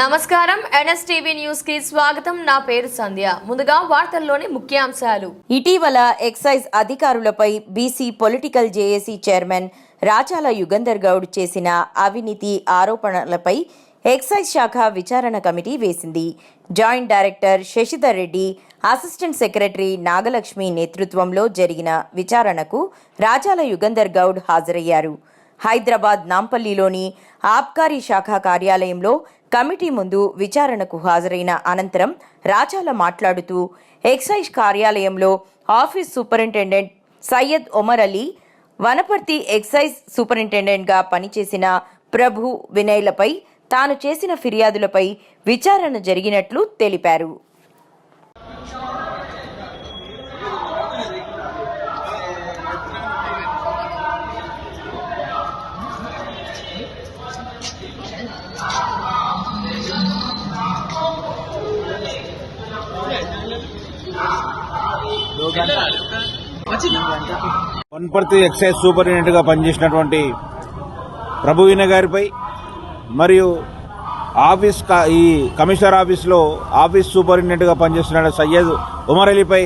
నమస్కారం. ఎన్ఎస్టీవీ న్యూస్కి స్వాగతం. నా పేరు సంధ్య. ముందుగా వార్తల్లోని ముఖ్యాంశాలు. ఇటీవల ఎక్సైజ్ అధికారులపై BC political JAC chairman Rachala Yugandhar Goud చేసిన అవినీతి ఆరోపణలపై ఎక్సైజ్ శాఖ విచారణ కమిటీ వేసింది. Joint director Shashidhar Reddy assistant secretary Nagalakshmi నేతృత్వంలో జరిగిన విచారణకు రాచాల యుగంధర్ గౌడ్ హాజరయ్యారు. హైదరాబాద్ నాంపల్లిలోని ఆబ్కారీ శాఖ కార్యాలయంలో కమిటీ ముందు విచారణకు హాజరైన అనంతరం రాచాల మాట్లాడుతూ ఎక్సైజ్ కార్యాలయంలో office superintendent Syed Omar Ali Wanaparthy excise సూపరింటెండెంట్గా పనిచేసిన ప్రభు వినయ్లపై తాను చేసిన ఫిర్యాదులపై విచారణ జరిగినట్లు తెలిపారు. వన్పర్తి ఎక్సైజ్ సూపరింటెండెంట్గా పనిచేసినటువంటి ప్రభువీణ గారిపై మరియు ఆఫీస్ ఈ కమిషనర్ ఆఫీస్లో ఆఫీస్ సూపరింటెండెంట్గా పనిచేస్తున్న సయ్యద్ ఉమర్ అలీపై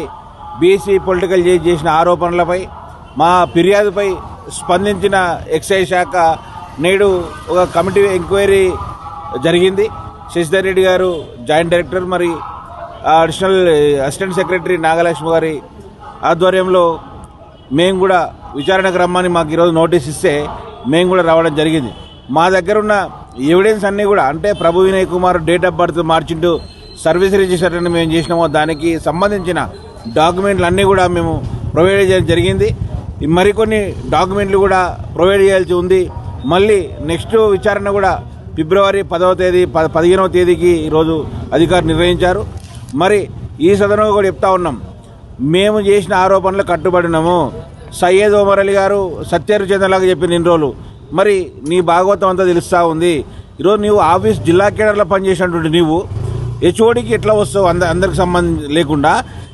బీసీ పొలిటికల్ చేసి చేసిన ఆరోపణలపై మా ఫిర్యాదుపై స్పందించిన ఎక్సైజ్ శాఖ నేడు ఒక కమిటీ ఎంక్వైరీ జరిగింది. శశిధర్ రెడ్డి గారు జాయింట్ డైరెక్టర్ మరి అడిషనల్ అసిస్టెంట్ సెక్రటరీ నాగలక్ష్మి గారి ఆధ్వర్యంలో మేము కూడా విచారణకు రమ్మని మాకు ఈరోజు నోటీస్ ఇస్తే మేము కూడా రావడం జరిగింది. మా దగ్గర ఉన్న ఎవిడెన్స్ అన్నీ కూడా అంటే Prabhu Vinay Kumar date of birth మార్చింటూ service register అని మేము చేసినామో దానికి సంబంధించిన డాక్యుమెంట్లు అన్నీ కూడా మేము ప్రొవైడ్ చేయడం జరిగింది. మరికొన్ని డాక్యుమెంట్లు కూడా ప్రొవైడ్ చేయాల్సి ఉంది. మళ్ళీ నెక్స్ట్ విచారణ కూడా ఫిబ్రవరి పదవ తేదీ ప పదిహేనవ తేదీకి ఈరోజు అధికారులు నిర్వహించారు మరి ఈ సదనంలో కూడా చెప్తా ఉన్నాం. మేము చేసిన ఆరోపణలు కట్టుబడినాము. సయ్యద్ ఓమర్ అలీ గారు సత్యహరిచంద్రలాగా చెప్పిన ఇన్ని రోజులు. మరి నీ భాగవతం అంతా తెలుస్తూ ఉంది. ఈరోజు నీవు ఆఫీస్ జిల్లా కేడర్లో పనిచేసినటువంటి నీవు హెచ్ఓడికి ఎట్లా వస్తావు? అంద అందరికి సంబంధం లేకుండా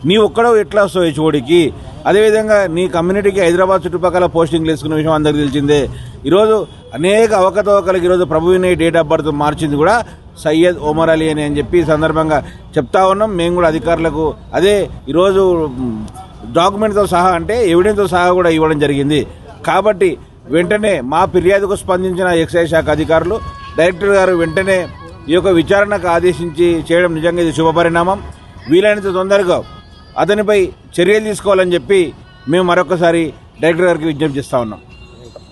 నీ ఒక్కడో ఎట్లా వస్తావు హెచ్ఓడికి? అదేవిధంగా నీ కమ్యూనిటీకి హైదరాబాద్ చుట్టుపక్కల పోస్టింగ్లు వేసుకున్న విషయం అందరికి తెలిసిందే. ఈరోజు అనేక అవకతవకలకు ఈరోజు ప్రభువిని డేట్ ఆఫ్ బర్త్ మార్చింది కూడా సయ్యద్ ఒమర్ అలీ అని అని చెప్పి ఈ సందర్భంగా చెప్తా ఉన్నాం. మేము కూడా అధికారులకు అదే ఈరోజు డాక్యుమెంట్తో సహా అంటే ఎవిడెన్స్తో సహా కూడా ఇవ్వడం జరిగింది. కాబట్టి వెంటనే మా ఫిర్యాదుకు స్పందించిన ఎక్సైజ్ శాఖ అధికారులు డైరెక్టర్ గారు వెంటనే ఈ యొక్క విచారణకు ఆదేశించి చేయడం నిజంగా ఇది శుభపరిణామం వీలైనంత తొందరగా అతనిపై చర్యలు తీసుకోవాలని చెప్పి మేము మరొకసారి డైరెక్టర్ గారికి విజ్ఞప్తి చేస్తా ఉన్నాం.